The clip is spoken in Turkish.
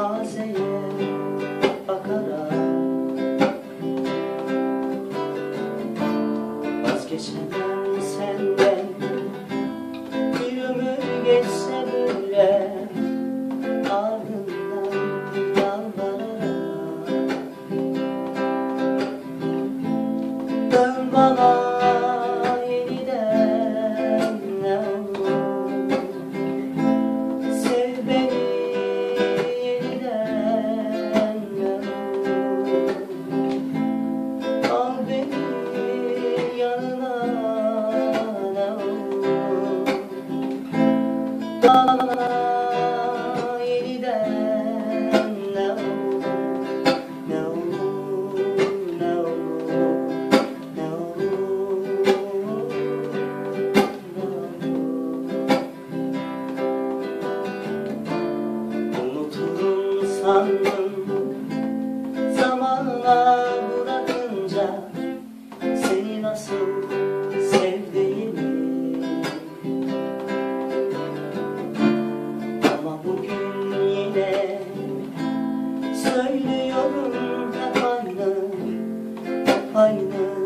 mazeye bakarak Vazgeçemem senden. Bir ömür geçse böyle Ardından yalvararak Dön bana. sandım aynı